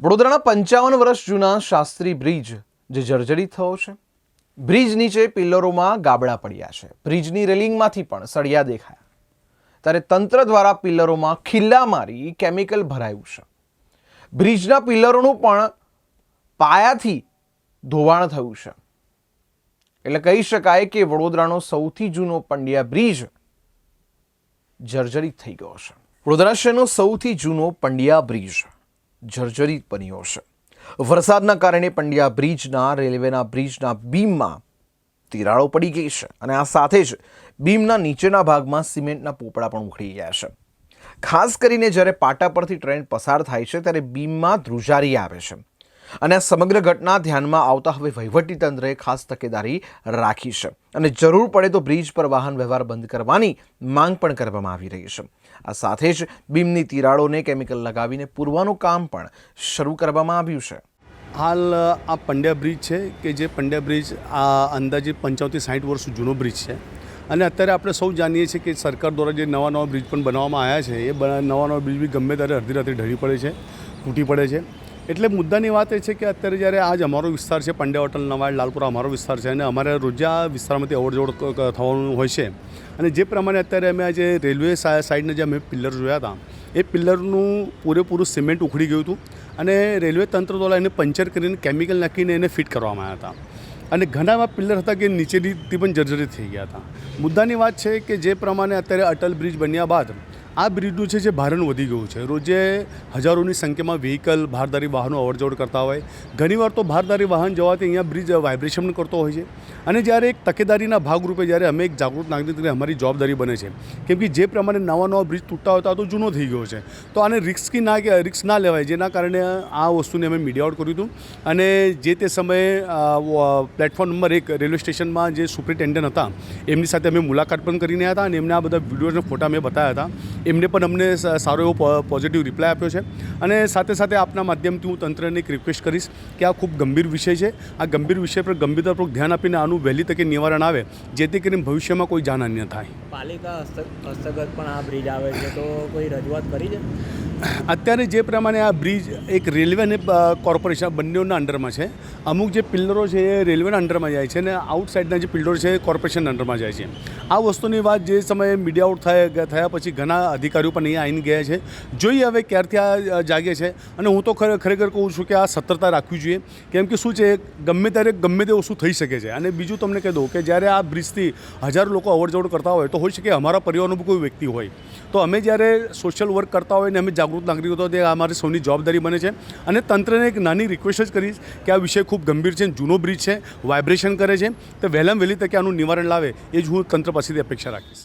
વડોદરાના પંચાવન વર્ષ જૂના શાસ્ત્રી બ્રિજ જે જર્જરિત થયો છે. બ્રિજ નીચે પિલ્લરોમાં ગાબડા પડ્યા છે. બ્રિજની રેલિંગમાંથી પણ સળિયા દેખાયા. ત્યારે તંત્ર દ્વારા પિલ્લરોમાં ખિલ્લા મારી કેમિકલ ભરાયું છે. બ્રિજના પિલ્લરોનું પણ પાયાથી ધોવાણ થયું છે. એટલે કહી શકાય કે વડોદરાનો સૌથી જૂનો પંડ્યા બ્રિજ જર્જરિત થઈ ગયો છે. વડોદરા શહેરનો સૌથી જૂનો પંડ્યા બ્રિજ જર્જરિત બન્યો છે. વરસાદના કારણે પંડ્યા બ્રિજના, રેલવેના બ્રિજના બીમમાં તિરાડો પડી ગઈ છે અને આ સાથે જ બીમના નીચેના ભાગમાં સિમેન્ટના પોપડા પણ ઉખડી ગયા છે. ખાસ કરીને જ્યારે પાટા પરથી ટ્રેન પસાર થાય છે, ત્યારે બીમમાં ધ્રુજારી આવે છે. અને આ સમગ્ર ઘટના ધ્યાનમાં આવતા હવે વહીવટીતંત્રએ ખાસ તકેદારી રાખી છે. અને જરૂર પડે તો બ્રિજ પર વાહન વ્યવહાર બંધ કરવાની માંગ પણ કરવામાં આવી રહી છે. આ સાથે જ બીમની તિરાડોને કેમિકલ લગાવીને પૂરવાનું કામ પણ શરૂ કરવામાં આવ્યું છે. હાલ આ પંડ્યા બ્રિજ છે કે જે પંડ્યા બ્રિજ આ અંદાજે પંચાવનથી સાઠ વર્ષ જૂનો બ્રિજ છે. અને અત્યારે આપણે સૌ જાણીએ છીએ કે સરકાર દ્વારા જે નવા નવા બ્રિજ પણ બનાવવામાં આવ્યા છે, એ નવા નવા બ્રિજ બી ગમે ત્યારે અડધી રાત્રે ઢળી પડે છે, તૂટી પડે છે. એટલે મુદ્દાની વાત એ છે કે અત્યારે જ્યારે આજ અમારો વિસ્તાર છે, પંડ્યા હોટલ, નવાડ, લાલપુરા અમારો વિસ્તાર છે અને અમારે રોજા વિસ્તારમાંથી ક- થવાનું હોય છે. અને જે પ્રમાણે અત્યારે અમે આજે રેલવે સાઈડના જે અમે પિલ્લર જોયા હતા, એ પિલ્લરનું પૂરેપૂરું સિમેન્ટ ઉખડી ગયું હતું અને રેલવે તંત્ર દ્વારા એને પંચર કરીને કેમિકલ નાખીને એને ફિટ કરવામાં આવ્યા હતા. અને ઘણા એવા પિલ્લર હતા કે નીચેથી પણ જર્જરિત થઈ ગયા હતા. મુદ્દાની વાત છે કે જે પ્રમાણે અત્યારે અટલ બ્રિજ બન્યા બાદ આ બ્રિજનું છે જે ભારણ વધી ગયું છે. રોજે હજારોની સંખ્યામાં વ્હીકલ ભારદારી વાહનો અવરજવર કરતા હોય. ઘણીવાર તો ભારદારી વાહન જવાથી અહીંયા બ્રિજ વાઇબ્રેશન કરતો હોય છે. અને જ્યારે એક તકેદારીના ભાગરૂપે જ્યારે અમે એક જાગૃત નાગરિક તરીકે અમારી જવાબદારી બને છે. કેમ કે જે પ્રમાણે નવા નવા બ્રિજ તૂટતા હોય તો જૂનો થઈ ગયો છે. તો આને રિસ્કી ના કે રિસ્ક ના લેવાય. જેના કારણે આ વસ્તુને અમે મીડિયા આઉટ કર્યું હતું. અને જે તે સમયે પ્લેટફોર્મ નંબર એક રેલવે સ્ટેશનમાં જે સુપ્રિન્ટેન્ડન્ટ હતા, એમની સાથે અમે મુલાકાત પણ કરીને હતા અને એમને આ બધા વીડિયો ફોટા મેં બતાવ્યા હતા. એમને પણ અમને સારો એવો પોઝિટિવ રિપ્લાય આપ્યો છે. અને સાથે સાથે આપના માધ્યમથી હું તંત્રને એક રિક્વેસ્ટ કરીશ કે આ ખૂબ ગંભીર વિષય છે. આ ગંભીર વિષય પર ગંભીરતાપૂર્વક ધ્યાન આપીને આનું વહેલી તકે નિવારણ આવે જેથી કરીને ભવિષ્યમાં કોઈ જાનહાનિ ન થાય. પાલિકા હસ્તગત પણ આ બ્રિજ આવે છે તો કોઈ રજૂઆત કરી છે? અત્યારે જે પ્રમાણે આ બ્રિજ એક રેલવે અને કોર્પોરેશન બંનેઓના અંડરમાં છે. અમુક જે પિલ્લરો છે એ રેલવેના અંડરમાં જાય છે અને આઉટસાઇડના જે પિલ્લરો છે એ કોર્પોરેશનના અંડરમાં જાય છે. આ વસ્તુની વાત જે સમયે મીડિયા આઉટ થયા થયા પછી ઘણા અધિકારીઓ પણ અહીંયા આવીને ગયા છે. જોઈએ હવે ક્યારથી આ જાગે છે. અને હું તો ખરે- ખરેખર કહું છું કે આ સતર્તા રાખવી જોઈએ. કેમ કે શું છે ગમે ત્યારે, ગમે તે ઓછું થઈ શકે છે. અને બીજું તમને કહી દઉં કે જ્યારે આ બ્રિજથી હજારો લોકો અવરજવર કરતા હોય, તો હોઈ શકે અમારા પરિવારનો કોઈ વ્યક્તિ હોય. તો અમે જ્યારે સોશિયલ વર્ક કરતા હોય ને અમે જાગૃત નાગરિકો તો તે અમારી સૌની જવાબદારી બને છે. અને તંત્રને એક નાની રિક્વેસ્ટ જ કરીશ કે આ વિષય ખૂબ ગંભીર છે, જૂનો બ્રિજ છે વાઇબ્રેશન કરે છે. તો વહેલામાં વહેલી તકે આનું નિવારણ લાવે, એ જ હું તંત્ર પાસેથી અપેક્ષા રાખીશ.